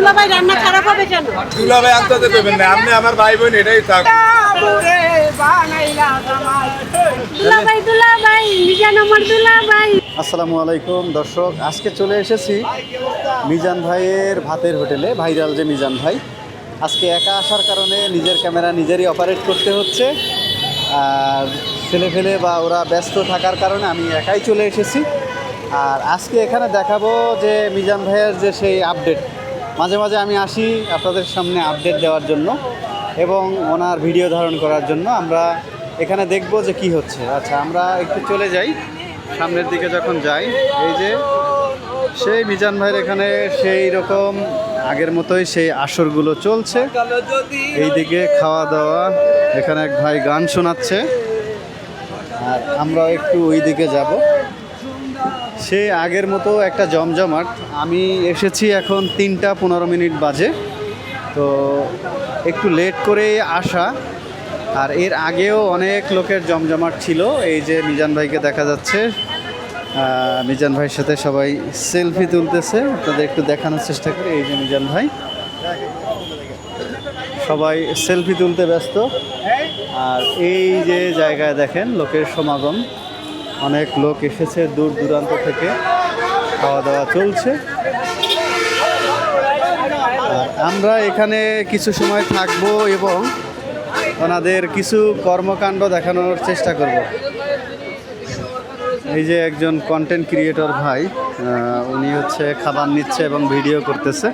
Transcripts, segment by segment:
দুলাভাই রান্না খারাপ হবে কেন? দুলাভাই আনতে দেবেন না আপনি আমার ভাই বোন এটাই থাক। আসসালামু আলাইকুম দর্শক। আজকে চলে এসেছি মিজান ভাইয়ের ভাতের হোটেলে ভাইরাল যে মিজান ভাই। আজকে একা আসার কারণে নিজের ক্যামেরা নিজেরই অপারেট করতে হচ্ছে। আর ছেলে ফেলে বা ওরা ব্যস্ত থাকার কারণে আমি একাই চলে এসেছি। আর আজকে এখানে দেখাবো যে মিজান ভাইয়ের যে সেই আপডেট মাঝে মাঝে আমি আসি আপনাদের সামনে আপডেট দেওয়ার জন্য এবং ওনার ভিডিও ধারণ করার জন্য আমরা এখানে দেখব যে কি হচ্ছে। আচ্ছা আমরা একটু চলে যাই। সামনের দিকে যখন যাই, এই যে সেই মিজান ভাইয়ের এখানে সেই রকম আগের মতোই সেই আসরগুলো চলছে। এইদিকে খাওয়া দাওয়া, এখানে এক ভাই গান শোনাচ্ছে। আর আমরা একটু ওই দিকে যাব। সে আগের মতো একটা জমজমাট। আমি এসেছি এখন তিনটা পনেরো মিনিট বাজে। তো একটু লেট করে আসা। আর এর আগেও অনেক লোকের জমজমাট ছিল। এই যে মিজান ভাইকে দেখা যাচ্ছে। মিজান ভাইয়ের সাথে সবাই সেলফি তুলতেছে। আপনাদের একটু দেখানোর চেষ্টা করি। এই যে মিজান ভাই। সবাই সেলফি তুলতে ব্যস্ত। আর এই যে জায়গায় দেখেন, লোকের সমাগম। অনেক লোক এসেছে দূর দূরান্ত থেকে। খাওয়া দাওয়া চলছে। আর আমরা এখানে কিছু সময় থাকব এবং ওনাদের কিছু কর্মকাণ্ড দেখানোর চেষ্টা করব। এই যে একজন কন্টেন্ট ক্রিয়েটর ভাই উনি হচ্ছে খাবার নিচ্ছে এবং ভিডিও করতেছে।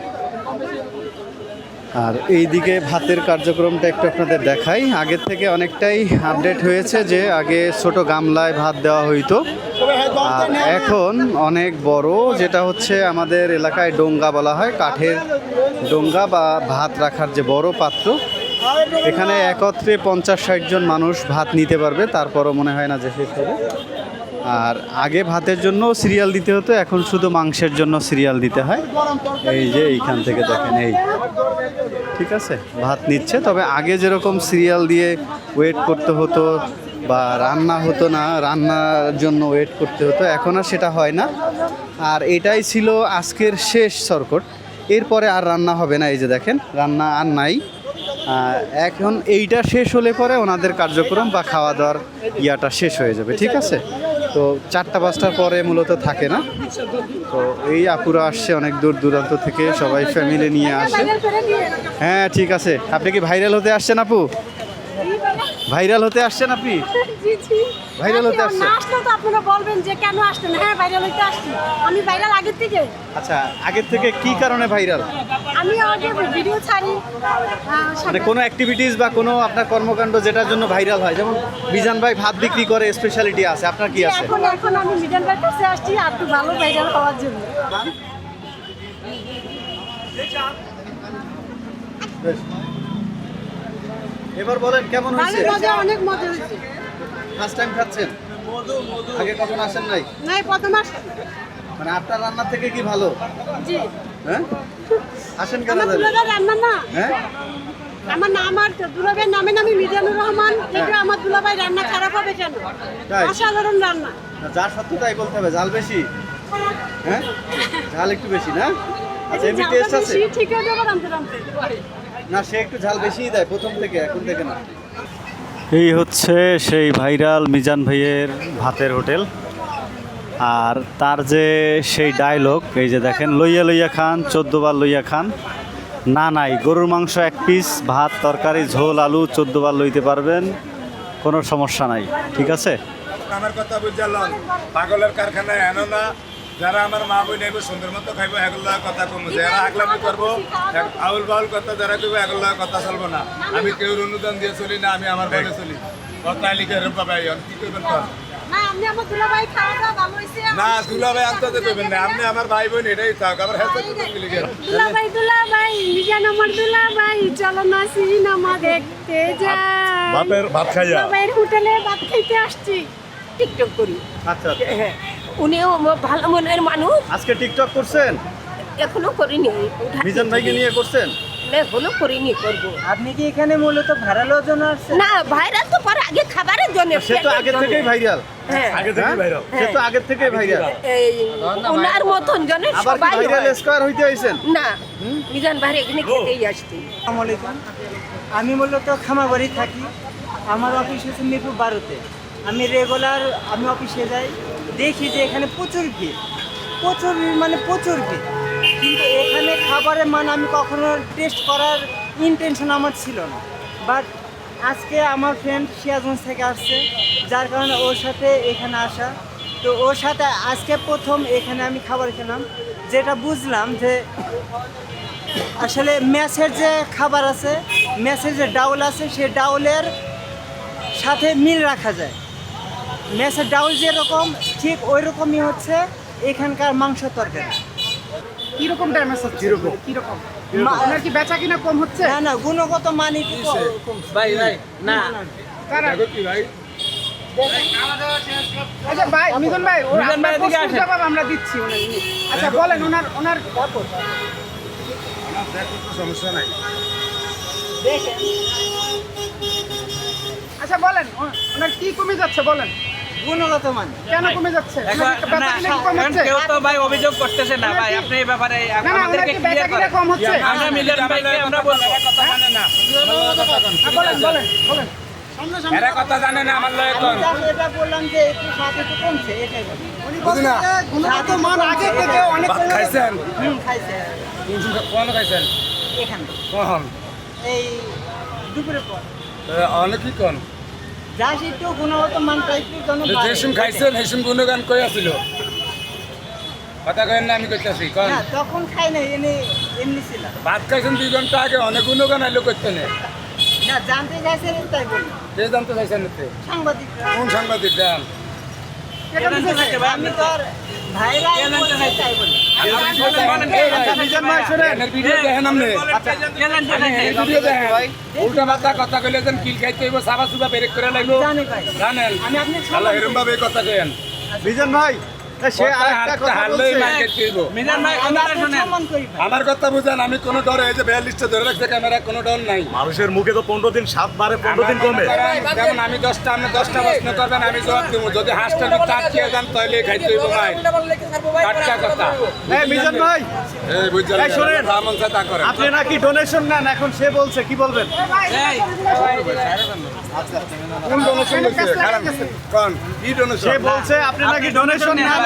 আর এইদিকে ভাতের কার্যক্রমটা একটু আপনাদের দেখাই। আগের থেকে অনেকটাই আপডেট হয়েছে যে আগে ছোট গামলায় ভাত দেওয়া হইতো। আর এখন অনেক বড়, যেটা হচ্ছে আমাদের এলাকায় ডোঙ্গা বলা হয়। কাঠের ডোঙ্গা বা ভাত রাখার যে বড় পাত্র, এখানে একত্রে পঞ্চাশ ষাট জন মানুষ ভাত নিতে পারবে। তারপরও মনে হয় না যে শেষ হবে। আর আগে ভাতের জন্য সিরিয়াল দিতে হতো, এখন শুধু মাংসের জন্য সিরিয়াল দিতে হয়। এই যে এইখান থেকে দেখেন, এই। ঠিক আছে? ভাত নিচ্ছে, তবে আগে যেরকম সিরিয়াল দিয়ে ওয়েট করতে হতো বা রান্না হতো না, রান্নার জন্য ওয়েট করতে হতো, এখন আর সেটা হয় না। আর এটাই ছিল আজকের শেষ সরকট। এরপরে আর রান্না হবে না, এই যে দেখেন, রান্না আর নাই। এখন এইটা শেষ হলে পরে ওনাদের কার্যক্রম বা খাওয়া দাওয়ার ইয়াটা শেষ হয়ে যাবে, ঠিক আছে? তো চারটা পাঁচটার পরে মূলত থাকে না। তো এই আপুরা আসছে অনেক দূর দূরান্ত থেকে, সবাই ফ্যামিলি নিয়ে আসে। হ্যাঁ ঠিক আছে। আপনি কি ভাইরাল হতে আসছেন আপু? ভাইরাল হতে আসছেন আপনি। ভাইরাল হতে কেউ আসছে? না আসলেও তো আপনারা বলবেন যে কেন আসছেন? হ্যাঁ ভাইরাল হইতে আসছি। আমি ভাইরাল আগের থেকে। আচ্ছা আগের থেকে কি কারণে ভাইরাল? আমি আগে ভিডিও ছাড়ি মানে কোনো অ্যাক্টিভিটিস বা কোনো আপনার কর্মকাণ্ড যেটার জন্য ভাইরাল হয়? যেমন বিজান ভাই ভাত বিক্রি করে স্পেশালিটি আছে আপনার কি আছে? এখন এখন আমি মিজান ভাইয়ের কাছে আসছি আর একটু ভালো ভাইরাল হওয়ার জন্য। বেশ। এবার বলেন কেমন হয়েছে? ভালো মজা অনেক মজা হয়েছে। ফার্স্ট টাইম খাচ্ছেন? আগে কখন আসেন নাই? নাই প্রথম আসছি মানে আপনার রান্না থেকে কি ভালো? জি। হ্যাঁ? আসেন কেন আমার তাহলে? দুলাভাই রান্না না। হ্যাঁ? আমার নাম আর দুলাভাইয়ের নামে নামি মিজানুর রহমান এটা আমার দুলাভাই রান্না খারাপ হবে কেন? তাই? অসাধারণ রান্না। যার যা সত্য তাই বলতে হবে ঝাল বেশি। হ্যাঁ? ঝাল একটু বেশি না? আচ্ছা এমনি টেস্ট আছে? ঠিক হয়ে যাবে রামতে রামতে না সে একটু ঝাল বেশিই দেয় প্রথম থেকে এখন থেকে না। এই হচ্ছে সেই ভাইরাল মিজান ভাইয়ের ভাতের হোটেল। আর তার যে সেই ডায়লগ এই যে দেখেন লইয়া লইয়া খান চোদ্দবার লইয়া খান। না নাই গরুর মাংস এক পিস ভাত তরকারি ঝোল আলু চোদ্দবার লইতে পারবেন কোনো সমস্যা নাই ঠিক আছে? আমার কথা বুঝলাম পাগলের কারখানায় এনো না যারা আমার মা বোন এগো সুন্দর মতো খাইবো এগুলো কথা কমবো যারা আগলামি করব আউল বাউল কথা যারা করব এগুলো কথা চলবো না। আমি কেউ অনুদান দিয়ে চলি না আমি আমার বলে চলি। কথা লিখে রূপা ভাই কি করবেন তো? না আপনি আমার দুলাভাই খাওয়া দাওয়া ভালো হয়েছে না দুলা ভাই আনতে দেবেন না আপনি আমার ভাই বোন এটাই থাক মিজান আমার চলো না সিনেমা দেখতে যাই ভাতের ভাত খাইয়া? দুলাভাইয়ের হোটেলে ভাত খাইতে আসছি। টিকটক করি আচ্ছা হ্যাঁ উনিও ভালো মনের মানুষ। আজকে টিকটক করছেন? এখনও করিনি। মিজান ভাইকে নিয়ে করছেন? হলো করিনি করব। আপনি কি এখানে মূলত লওয়ার জন্য আসছেন? না ভাইরাল তো পরে আগে খাবারের জন্য সে তো আগে থেকেই ভাইরাল হ্যাঁ। আগে থেকে ভাইরাল সে তো আগে থেকেই ভাইরাল ওনার মতন সবাই ভাইরাল হয়। হইতে হইছেন না মিজান ভাই এখানে খেতেই আসছি। আসসালামু আলাইকুম। আমি মূলত খামাবাড়ি থাকি। আমার অফিস হচ্ছে মিরপুর বারোতে। আমি রেগুলার আমি অফিসে যাই। দেখি যে এখানে প্রচুর ভিড়। প্রচুর ভিড় মানে প্রচুর ভিড়। কিন্তু এখানে খাবারের মান আমি কখনো টেস্ট করার ইনটেনশন আমার ছিল না। বাট আজকে আমার ফ্রেন্ড সিয়াজগঞ্জ থেকে আসছে, যার কারণে ওর সাথে এখানে আসা। তো ওর সাথে আজকে প্রথম এখানে আমি খাবার খেলাম, যেটা বুঝলাম যে আসলে ম্যাচের যে খাবার আছে ম্যাচের যে ডাউল আছে সেই ডাউলের সাথে মিল রাখা যায়। ম্যাচের ডাউল যেরকম ঠিক ওই রকমই হচ্ছে এখানকার মাংস তরকারি। কীরকম ড্যামেজ হচ্ছে কীরকম? কীরকম? কি বেচা কিনা কম হচ্ছে? না না গুণগত মান ভাই ভাই না। কি ভাই। আচ্ছা ভাই মিথুন ভাই ওর জবাব আমরা দিচ্ছি আচ্ছা বলেন ওনার ওনার সমস্যা নাই। দেখেন। আচ্ছা বলেন ওনার কি কমে যাচ্ছে বলেন। গুণগত মান কেন কমে যাচ্ছে? কেউ তো ভাই অভিযোগ করতেছে না ভাই আপনি এই ব্যাপারে আমাদেরকে ক্লিয়ার করেন। কম হচ্ছে? আমরা মিলন ভাইকে আমরা বলব। কথা জানে না। হ্যাঁ, বলেন বলেন বলেন। এরা কথা জানে না আমার লয় আমি এটা বললাম যে একটু স্বাদ একটু কমছে এটাই বলি বুঝি গুণগত মান আগে থেকে অনেক ভাত খাইছেন? কোন খাইছেন। এখানে। কোন এই দুপুরের পর। অনেক কি কোন? যাস একটু গুণগত মানটা একটু যেন বাড়ে। যেসুম খাইছেন হেসুম গুণগান কই আছিল। কথা কেন না আমি কইতাছি কোন। তখন খাই নাই এমনি এমনি ছিল। ভাত খাইছেন দুই ঘণ্টা আগে অনেক গুণগান আইলো করতে না? না জানতে চাইছে তাই বলি কে জানতে চাইছেন এতে সাংবাদিকরা। কোন সাংবাদিক দেন উল্টা পাল্টা কথা কইলে যেন কিল খাইতে হইব সাবা সুবা বেরেক করে লাগল জানেন আমি আপনি এরম ভাবে কথা কেন বিজন ভাই তা সে আরেকটা কথা হারলেই বলছে মার্কেট দিব মিজান ভাই আমি কথাটা আপনাকে শুনেন সম্মান করি ভাই আমার কথা বুঝেন আমি কোনো ডর এই যে বিয়াল্লিশটা ধরে রাখছে ক্যামেরা কোনো ডর নাই মানুষের মুখে তো পনেরো দিন সাত বারে পনেরো দিন কমে যেমন আমি দশটা আপনি দশটা প্রশ্ন করবেন আমি জবাব দেবো যদি হাঁসটা চার খেয়ে যান তাহলে খাইতে হইব ভাই টাটকা কথা এই মিজান ভাই এই বুঝছেন এই শোনেন। রামন তা করে আপনি নাকি ডোনেশন নেন এখন সে বলছে কি বলবেন কোন ডোনেশন দিচ্ছে কারণ কি ডোনেশন সে বলছে আপনি নাকি ডোনেশন নেন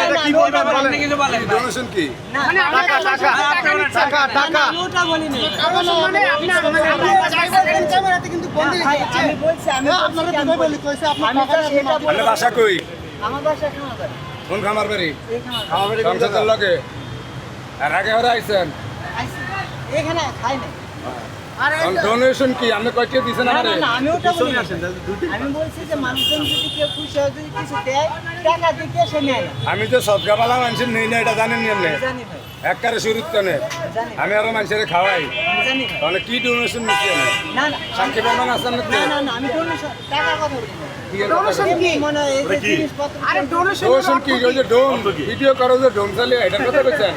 না বাসা কই? আমার বাসা খাওয়া কোন খামার বাড়ি এই খাওয়া লগে আর আগে ওরা আইছেন? এখানে খাই নাই। ডোনেশন কি? আপনি কয়টা দিছেন না না আমারে? না আমি তো বলি নাই। আমি বলছি যে মানুষজন যদি কেউ খুশি হয় যদি কিছু দেয় টাকা দিতে সে নেয় না। আমি তো সদগাবালা মানুষের নেই না এটা জানেন নি জানি ভাই। একবারে শুরুর তনে আমি আরও মানুষের খাওয়াই। তাহলে কি ডোনেশন নিচ্ছি আমি না না। সাক্ষী প্রমাণ আমি ডোনেশন টাকার কথা বলি না। ডোনেশন কি? এমনি মনে এই যে জিনিসপত্র আরে ডোনেশন ডোনেশন কি? ওই যে ডোন ভিডিও করো যে ডোন চালিয়ে এটার কথা কইছেন?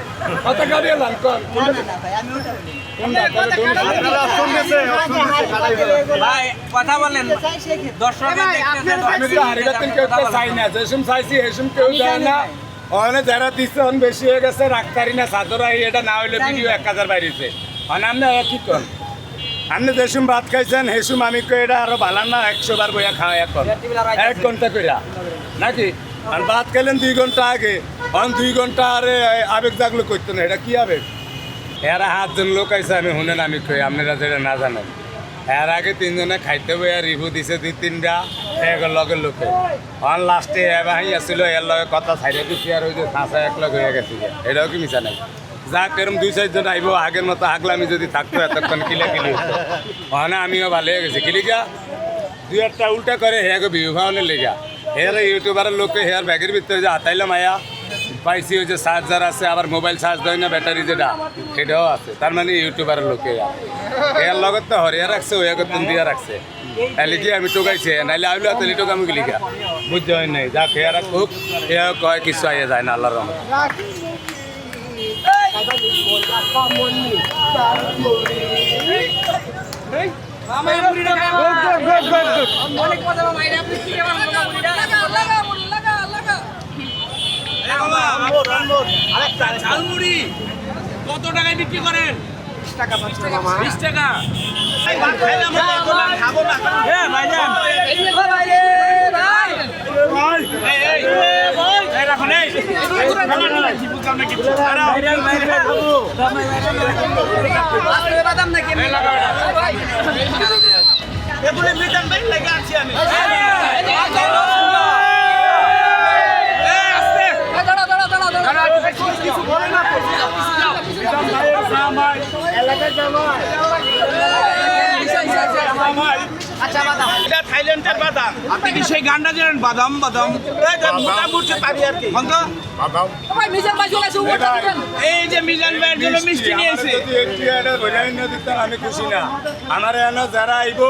কথা গাড়ি লান কর। কথা বলেন। দেখতেছে আমি তো হারিগাতিন কেউ তো চাই না যেসম চাইছি হেসম কেউ দেয় না। অনে যারা দিচ্ছে অন বেশি হয়ে গেছে রাখতারি না সাদরা এটা না হইলে ভিডিও এক হাজার বাইরেছে অনে আপনি কি কর আপনি যেসম ভাত খাইছেন হেসুম আমি এটা আরও ভালো না একশো বার বইয়া খাওয়া এখন এক ঘণ্টা কইরা। নাকি? আর ভাত খাইলেন দুই ঘণ্টা আগে। অন দুই ঘণ্টা আরে আবেগ জাগলো করতো না এটা কি আবেগ? এরা হাতজন লোক আইসে আমি শুনেন আমি কই আপনারা যেটা না জানেন। এর আগে তিনজনে খাইতে বই আর রিভু দিছে দুই তিনটা। এগর লগে লোকে। অন লাস্টে এবার হাই আসছিল এর লগে কথা ছাইড়ে দিছি আর ওই যে কাঁচা এক লগে হয়ে গেছে এটাও কি মিশা নাই। যাক এরম দুই চারজন আইব আগের মতো আগলামি যদি থাকতো, এতক্ষণ কিলে কিলি হতো। ওখানে আমিও ভালো হয়ে গেছি কিলিকা দুই একটা উল্টা করে হেয়াকে বিহু খাওয়ানোর লেগা হেয়ার ইউটিউবারের লোককে হেয়ার ব্যাগের ভিতরে যে হাতাইলাম আয়া। পাইছি ওই যে চার্জার আছে, আবার মোবাইল চার্জ দেয় না ব্যাটারি যেটা সেটাও আছে। তার মানে ইউটিউবারের লোকে এর লগত তো হরিয়া রাখছে ওই আগত দিয়া রাখছে কি আমি টোকাইছে নাইলে আইলো তাহলে টোকামি গেলি গা বুঝতে হয় নাই হেয়া কয় কিছু আইয়া যায় না আল্লাহর কত টাকায় বিক্রি করেন? বিশ টাকা। হ্যাঁ, ভাইজান। এই, এই, এই, রাখুন, এই। দাঁড়াও। এই, লাগাও এটা। এই, আস্তে। এটা থাইল্যান্ডের বাদাম। আপনি কি সেই গানটা জানেন বাদাম বাদাম। এই যে মোটা মুড়ছে পারি আর কি। অন্ত এই যে মিজান ভাইয়ের জন্য মিষ্টি। নিয়েছে আমি খুশি না। আমার এনে যারা আইব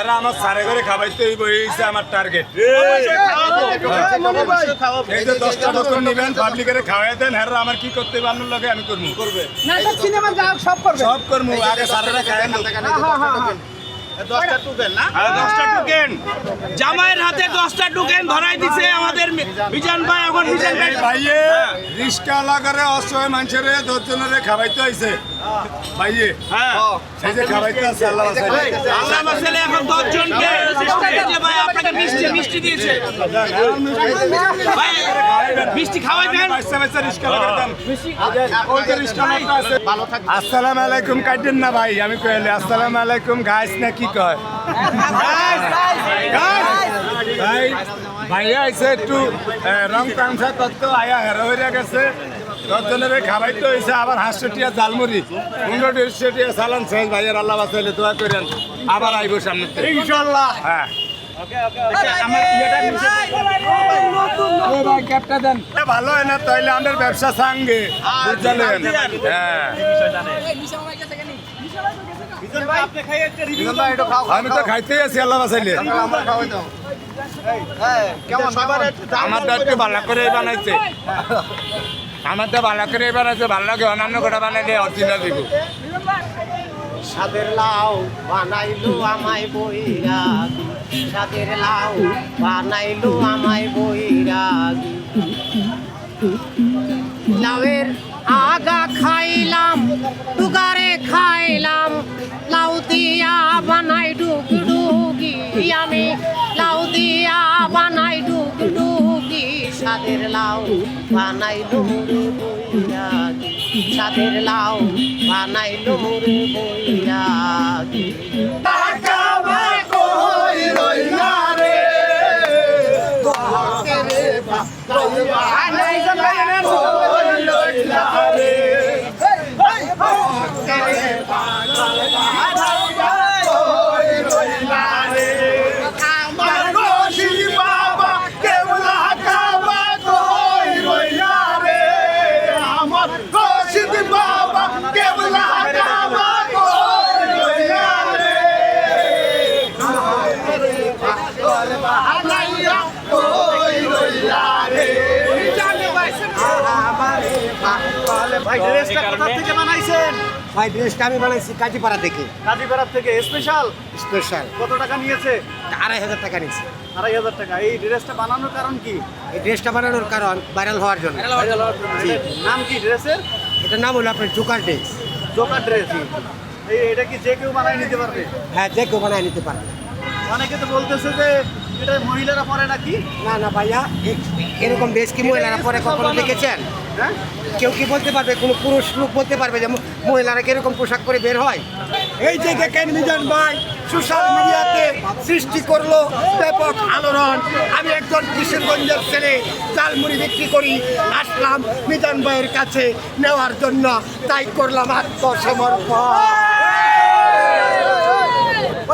এরা আমার সারে করে খাবাইতে হইব এই হচ্ছে আমার টার্গেট এই যে দশটা দোকান নিবেন পাবলিকের খাওয়াই দেন হ্যাঁ আমার কি করতে হবে আপনার লগে আমি করব। করবে সব করবে। সব করব আগে সারেরা খায় না। দশটা টোকেন জামাইয়ের হাতে দশটা টুকেন ধরাই দিছে আমাদের মিজান ভাই এখন মিজান ভাই ভাইয়ে রিস্কা লাগারে অসহায় মানুষের দশজনের খাবাইতে হয়েছে ভাইয়ে হ্যাঁ। এখন ভাই আপনাকে মিষ্টি দিয়েছে। দেন। আসসালামু আলাইকুম কাটেন না ভাই আমি কইলে আসসালামু আলাইকুম গাইস না কি কয়! ভাইয়া আইছে একটু রং তামসা তত্ত্ব আয়া হেরো হইয়া গেছে। দশজনের খাবাই তো হয়েছে আবার হাঁসটিয়া জালমুড়ি পনেরো দেড়শোটিয়া সালান শেষ ভাইয়ের আল্লাহ বাঁচাইলে দোয়া করেন। আবার আইব সামনে ইনশাল্লাহ। হ্যাঁ। ভালো হয় না তাইলে আমাদের ব্যবসা সাঙ্গে। বুঝলেন হ্যাঁ। আমি তো খাইতেই আছি আল্লাহ বাঁচাইলে আমারটা একটু ভালো করে বানাইছে। আমারটা ভালো করে বানাইছে ভালো লাগে, অন্যান্য কটা বানাইলে অরিজিনাল দিব। সাদের লাউ বানাইলো আমায় বইরাগি সাদের লাউ বানাইলো আমায় বইরাগি লাউয়ের আগা খাইলাম টুকারে খাইলাম, লাউ দিয়া বানাই ডুগ ডুগি আমি। লাউ বানাইলো মুরে বইরাগি সাদের লাউ বানাইলো মুরে বইরাগি ভাই ভাই ড্রেসটা আমি বানাইছি কাজীপাড়া থেকে। কাজীপাড়া থেকে স্পেশাল স্পেশাল কত টাকা নিয়েছে? আড়াই হাজার টাকা নিয়েছি। আড়াই হাজার টাকা। এই ড্রেসটা বানানোর কারণ কি? এই ড্রেসটা বানানোর কারণ ভাইরাল হওয়ার জন্য। নাম কি ড্রেসের এটার নাম হলো আপনার জোকার ড্রেস জোকার ড্রেস এই এটা কি যে কেউ বানায় নিতে পারবে? হ্যাঁ যে কেউ বানায় নিতে পারবে। অনেকে তো বলতেছে যে এটা মহিলারা পরে নাকি? না না ভাইয়া এরকম ড্রেস কি মহিলারা পরে কখনো দেখেছেন? হ্যাঁ? কেউ কি বলতে পারবে? কোনো পুরুষ লোক বলতে পারবে যে মহিলারা কীরকম পোশাক করে বের হয়? এই যে দেখেন মিজান ভাই সোশ্যাল মিডিয়াতে সৃষ্টি করল ব্যাপক আলোড়ন। আমি একজন কিশোরগঞ্জের ছেলে চালমুড়ি বিক্রি করি, আসলাম মিজান ভাইয়ের কাছে নেওয়ার জন্য। তাই করলাম আত্মসমর্পণ।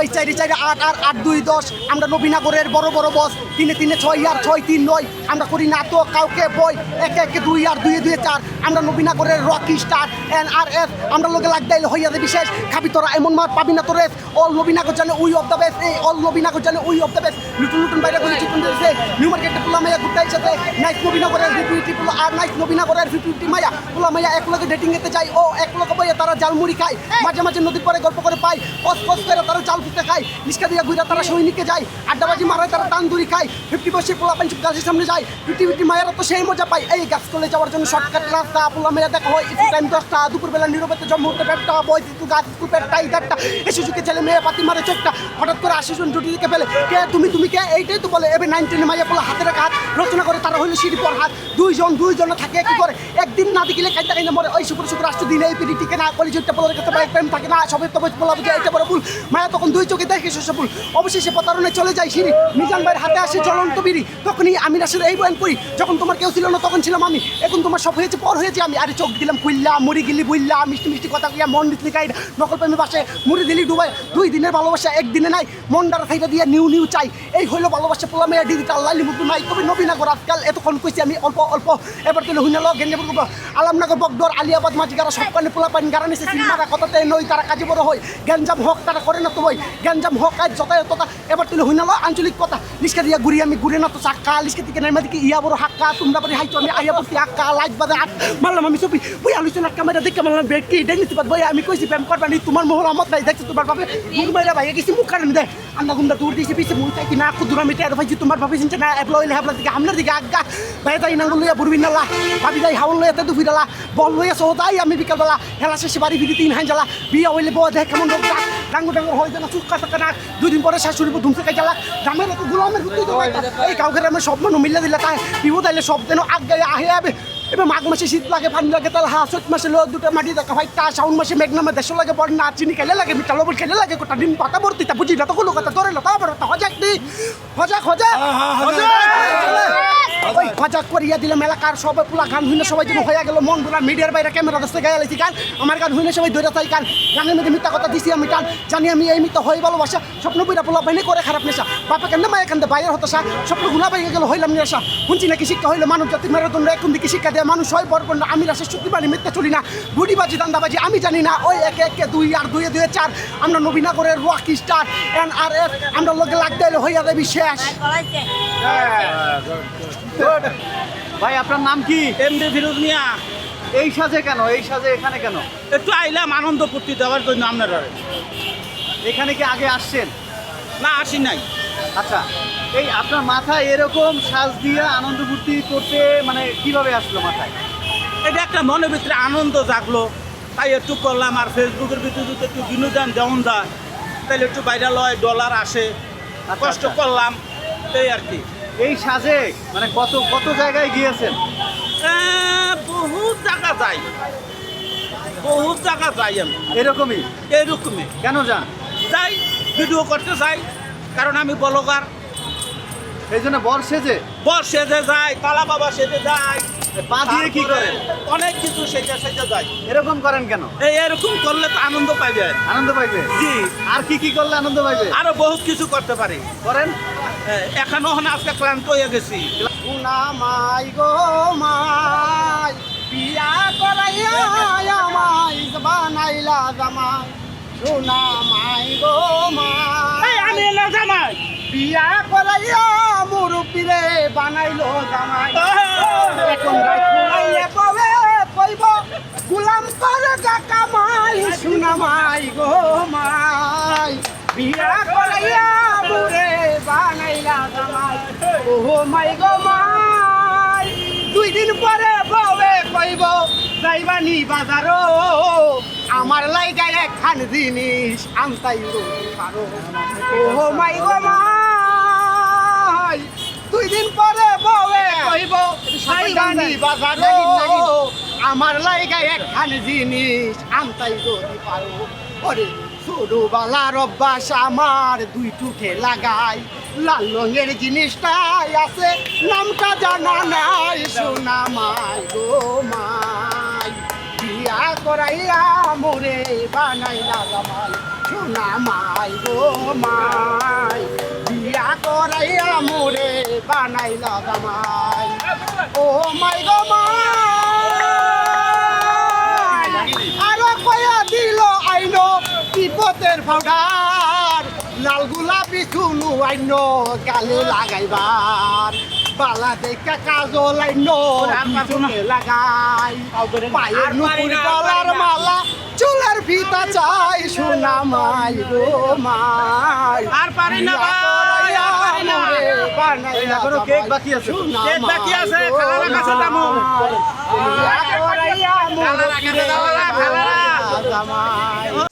ওই চারি চারি আট আর আট দুই দশ। আমরা নবীনগরের বড় বড় বস তিনে তিনে ছয় আর ছয় তিন নয়। আমরা করি না তো কাউকে বই। একে একে দুই আর দুয়ে দুই চার। আমরা নবীনগরের Rocky Star N R S আমরা লোকে লাগদাইলে হইয়া দে বিশেষ। খাবি তোরা এমন মার পাবি না তোরে। অল নবীনগর জানে উই অফ দ্য বেস্ট এই অল নবীনগর জানে উই অফ দ্য বেস্ট নতুন নতুন বাইরে করে চিকুন দিয়েছে নিউ মার্কেটে পোলা মাইয়া ঘুরতে সাথে নাইস নবীনগরের ফিফটি পোলা আর নাইস নবীনগরের ফিফটি মাইয়া পোলা মাইয়া এক লগে ডেটিং এতে যায়। ও এক লগে বইয়া তারা জাল মুড়ি খায়। মাঝে মাঝে নদীর পরে গল্প করে পায়। কস কস করে তারা জাল ফুটে খায় রিক্সা দিয়ে ঘুরে তারা সৈনিকে যায়, আড্ডাবাজি মারায় তারা তান্দুরি খায়, ফিফটি বসে পোলা পাঞ্চ গাছের সামনে যায় ফিফটি ফিফটি মায়েরা তো সেই মজা পায়। এই গাছ কলে যাওয়ার জন্য শর্টকাট রাস্তা, পোলা মেয়া দেখা, হয় একটু টাইম দশটা, দুপুরবেলা নিরবতে জন্ম হতে পেটটা কিন্তু গাছ পেটটা এই দেড়টা, এই শিশুকে ছেলে মেয়ে পাতি মারে চোখটা, হঠাৎ করে আশি জুটি দিকে ফেলে কে, তুমি তুমি কে? এইটাই তো বলে, এবার নাইন টেনে মাইয়া পোলা হাতের হাত রচনা করে, তারা হইল সিঁড়ি পর হাত। দুইজন দুইজন থাকে, কি করে? একদিন না দেখিলে খাইতে খাইতে মরে। ওই শুক্র শুক্র রাষ্ট্র দিনে এই পিড়ি টিকে না কলিজুরটা পোলার কাছে বাইক প্রেম থাকে না সবাই তো বলা বুঝে এটা বড় ভুল। মায়া তখন দুই চোখে দেখে শস্য ভুল। অবশেষে প্রতারণায় চলে যায় সিঁড়ি। মিজান ভাইয়ের হাতে আসে জ্বলন্ত বিড়ি। তখনই আমি রাশের এই বয়ান করি, যখন তোমার কেউ ছিল না, তখন ছিলাম আমি। এখন তোমার সব হয়েছে, পর হয়েছে আমি। আরে চোখ দিলাম খুললা মুড়ি গিলি বুইল্লা, মিষ্টি মিষ্টি কথা কইয়া মন দিতলি কাই নকল প্রেমে বাসে মুড়ি দিলি ডুবাই দুই দিনের ভালোবাসা একদিনে নাই মন ডারা থাইটা দিয়ে নিউ নিউ চাই। এই হইল ভালোবাসা পোলা মেয়া ডিজিটাল লাইলি মুক্ত নাই তবে নবীনগর আজকাল এতক্ষণ কইছি আমি অল্প অল্প। এবার তুলে হুইনাল গেঞ্জে আলমনগর বকডর আলিয়াবাদ মাঝিগারা সব কানে পোলা পানি গারা নিছে। সিনেমারা কথাতে নই তারা কাজে বড় হয় গেঞ্জাম হক তারা করে না তো বই। গেঞ্জাম হক কাজ যথাযথতা এবার তুলে হুইনাল আঞ্চলিক কথা। লিস্কা দিয়া ঘুরি আমি ঘুরে না তো চাক্কা লিস্কা থেকে নেমে দিকে ইয়া বড় হাক্কা তোমরা বাড়ি হাইতো আমি আইয়া পড়ছি আক্কা লাইট বাদে আট। মারলাম আমি ছবি। বই আলোচনা ক্যামেরা দেখে মারলাম বেড কি ডেঙ্গি বই আমি কইছি প্রেম করবা নি তোমার মোহর আমত নাই। দেখছি তোমার বাপে? মুখ মাইরা ভাইয়া গেছি মুখ কারণ দেয় আর ভাইছি তোমার ভাবে চিনছে না এবলো ইলে হাবলা দিকে আমনার দিকে আজ্ঞা। ভাই তাই নাঙ্গল লইয়া বুড়বি নালা ভাবি যাই হাওল লইয়া তে দুফিরালা বল লইয়া সোদাই আমি বিকালবেলা হেলা শেষে বাড়ি ফিরি তিন হাই জ্বালা বিয়া হইলে বউ দেখ কেমন রোগ ডাক ডাঙ্গু ডাঙ্গু হইতে না চুক্কা টাকা না দুদিন পরে শাশুড়ি ধুমসে খাই জ্বালা গ্রামের তো ভাইটা। এই কাউকে আমার সব মানুষ মিলে দিলে তাই বিপদ আইলে সব যেন আগে আহে এবার মাঘ মাসে শীত লাগে পানি লাগে তাহলে হা চৈত মাসে লোক দুটো মাটি দেখা ভাই তা শাউন মাসে মেঘনামে দেশ লাগে বড় না চিনি খেলে লাগে মিঠা লবণ খেলে লাগে গোটা ডিম পাতা ভর্তি তা বুঝি না তো কোনো কথা ধরে না তা বড় হজাক নি হজাক হজাক ওই হজাক করিয়া দিলাম এলাকার সবাই পুলা গান হইলে সবাই যেন হয়ে গেল মন পুরা মিডিয়ার বাইরে ক্যামেরা দশটা গায়ে লাইছি গান। আমার গান হইলে সবাই ধরে তাই গান। গানের মধ্যে মিথ্যা কথা দিছি আমি গান। জানি আমি এই মিথ্যা হয়ে ভালোবাসা স্বপ্ন বইরা পোলা বাইনে করে খারাপ নেশা। বাপা কেন মায়া কান্দে বাইরের হতো সা স্বপ্নগুলা বাইরে গেল হইলাম নেশা। শুনছি নাকি শিক্ষা হইলে মানুষ জাতি মেরুদণ্ড এখন দিকে শিক্ষা দেয় মানুষ হয় বরপন্ন আমি রাশের সত্যি বাড়ি মিথ্যা চলি না বুড়িবাজি দান্দাবাজি আমি জানি না। ওই একে একে দুই আর দুয়ে দুয়ে চার আমরা নবীনগরের Rocky Star N R F আমরা লোকে লাগতে এলে হইয়া দেবি শেষ। ভাই আপনার নাম কি? এমডি ফিরোজ মিয়া। এই সাজে কেন? এই সাজে এখানে কেন? একটু আইলাম আনন্দ ফুর্তি দেওয়ার জন্য আপনারা এখানে কি আগে আসছেন? না আসি নাই। আচ্ছা। এই আপনার মাথায় এরকম সাজ দিয়ে আনন্দ ফুর্তি করতে মানে কীভাবে আসলো মাথায়? এটা একটা মনের ভিতরে আনন্দ জাগলো। তাই একটু করলাম আর ফেসবুকের ভিতরে যদি একটু বিনোদন যেমন যায় তাহলে একটু ভাইরাল হয় ডলার আসে। কষ্ট আচ্ছা। করলাম এই আর কি। এই সাজে মানে কত কত জায়গায় গিয়েছেন? বহুত জায়গা যাই। বহুত জায়গা যাই আমি। এরকমই? এইরকমই কেন যান? যাই ভিডিও করতে যাই। কারণ আমি ব্লগার এই জন্য বর সেজে? বস সেজে যায় কালা বাবা সেজে যায়। পা দিয়ে কি করেন অনেক কিছু যায়। এরকম করেন কেন? এই এরকম করলে তো আনন্দ পাইবে। আনন্দ পাইবে? জি। আর কি কি করলে আনন্দ পাইবে? আরও বহুত কিছু করতে পারি। করেন। এখনও হন আজকে ক্লান্ত হয়ে গেছি। গুনা মাই গো মাই বিয়া করাইয়া আমাই বানাইলা জামাই। সোনা মাই গো মাই আমি না জামাই। বিয়া করাইয়া মুরুপিরে বানাইলো জামাই। এখন রাইলে কবে কইব? গুলাম করে কামাই সোনা মাই গো মাই। বিয়া করাইয়া মুরে বানাইলা জামাই। ও মাই গো মাই। দুই দিন পরে বউে কইব যাইবানি বাজারো। আমার লাইগায় একখান জিনিস আনতাই পারো। ও মাই গো মাই। বাজারো আমার লাইগায় একখান জিনিস আনতাই যদি পারো। ওরে ছোটবেলার অভ্যাস আমার দুই টুকে লাগাই। লাল রঙের জিনিসটাই আছে নামটা জানা নাই সোনা মাই গো মাই। বিয়া করাইয়া মোরে বানাইলা জামাই সোনা মাই গো মাই। বিয়া করাইয়া মোরে বানাইলা জামাই। ও মাই গো আরও কয়া দিল আইনো তিব্বতের পাউডার। লাল গোলাপি চুলু আইনো গালে লাগাইবার। বালা দেখা কাজল আইনো লাগাই। পায়ের নুপুর গলার মালা চুলের ফিতা চাই সোনা মাই গো মাই। আর পারি না। এখনও কেক বাকি আছে। কেক বাকি আছে, খালারা কাছে যাব। খালারা কাছে যাব না, খালারা।